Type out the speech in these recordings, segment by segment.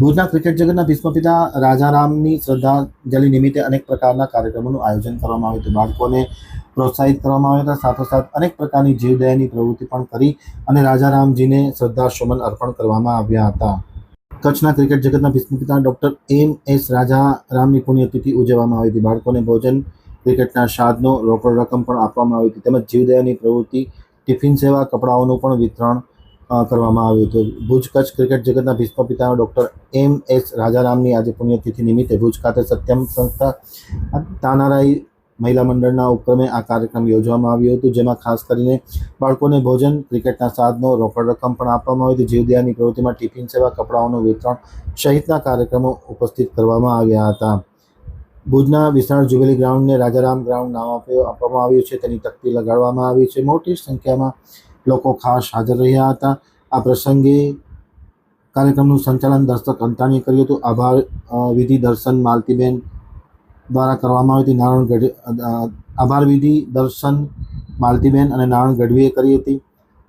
ભુજના ક્રિકેટ જગતના ભીષ્મપિતા રાજારામની શ્રદ્ધાંજલિ નિમિત્તે અનેક પ્રકારના કાર્યક્રમોનું આયોજન કરવામાં આવ્યું હતું. બાળકોને પ્રોત્સાહિત કરવામાં આવ્યા હતા. સાથોસાથ અનેક પ્રકારની જીવદયાની પ્રવૃત્તિ પણ કરી અને રાજારામજીને શ્રદ્ધાસુમન અર્પણ કરવામાં આવ્યા હતા. કચ્છના ક્રિકેટ જગતના ભીષ્મપિતા ડૉક્ટર એમ એસ રાજારામની પુણ્યતિથિ ઉજવવામાં આવી હતી. બાળકોને ભોજન, ક્રિકેટના સાધનો, રોકડ રકમ પણ આપવામાં આવી હતી. તેમજ જીવદયાની પ્રવૃત્તિ, ટિફિન સેવા, કપડાઓનું પણ વિતરણ કરવામાં આવ્યું હતું. ભુજ કચ્છ ક્રિકેટ જગતના ભીષ્મ પિતા ડૉક્ટર એમ એસ રાજારામની આજે પુણ્યતિથિ નિમિત્તે ભુજ ખાતે સત્યમ સંસ્થા તાનારાઈ મહિલા મંડળના ઉપક્રમે આ કાર્યક્રમ યોજવામાં આવ્યો હતો, જેમાં ખાસ કરીને બાળકોને ભોજન, ક્રિકેટના સાધનો, રોકડ રકમ પણ આપવામાં આવી હતી. જીવદયાની પ્રવૃત્તિમાં ટિફિન સેવા, કપડાઓનું વિતરણ સહિતના કાર્યક્રમો ઉપસ્થિત કરવામાં આવ્યા હતા. ભુજના વિશાળ જ્યુબિલી ગ્રાઉન્ડને રાજારામ ગ્રાઉન્ડ નામ આપવામાં આવ્યું છે. તેની તકતી લગાડવામાં આવી છે. મોટી સંખ્યામાં લોકો ખાસ હાજર રહ્યા હતા. આ પ્રસંગે કાર્યક્રમનું સંચાલન દર્શક અંતાણીએ કર્યું હતું. આભાર વિધિ દર્શન માલતીબેન દ્વારા કરવામાં આવી હતી. નારાયણ ગઢ આભાર વિધિ દર્શન માલતીબેન અને નારાયણ ગઢવીએ કરી હતી.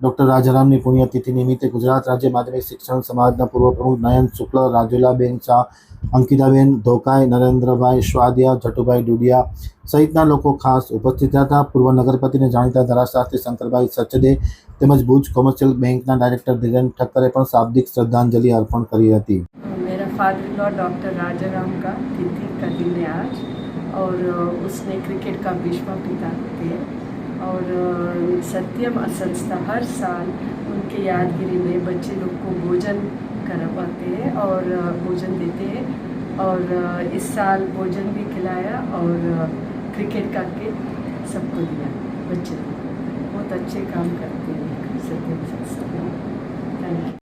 ડૉક્ટર રાજારામની પુણ્યતિથિ નિમિત્તે ગુજરાત રાજ્ય માધ્યમિક શિક્ષણ સમાજના પૂર્વ પ્રમુખ નયન શુક્લ રાજુલાબેન શાહ અંકિતાબેન ધોકાઈ નરેન્દ્રભાઈ શ્વાદિયા જટુભાઈ ડુડિયા સહિતના લોકો ખાસ ઉપસ્થિત હતા પૂર્વ નગરપતિને જાણીતા ધારાશાસ્ત્રી શંકરભાઈ સચદે તેમજ ભુજ કોમર્શિયલ બેંકના ડાયરેક્ટર ધીરેન ઠક્કરે પણ શાબ્દિક શ્રદ્ધાંજલિ અર્પણ કરી હતી मेरा father in law doctor Rajaram का तिथि का दिन है आज और अ, उसने क्रिकेट का भीष्म पिता थे और सत्यम संस्था हर साल उनके यादगिरी में बच्चे लोग को भोजन करवाते हैं और भोजन देते हैं। और इस साल भोजन भी खिलाया और क्रिकेट का के सबको दिया बच्चे बहुत अच्छे काम करते हैं सत्यम संस्था। Thank you.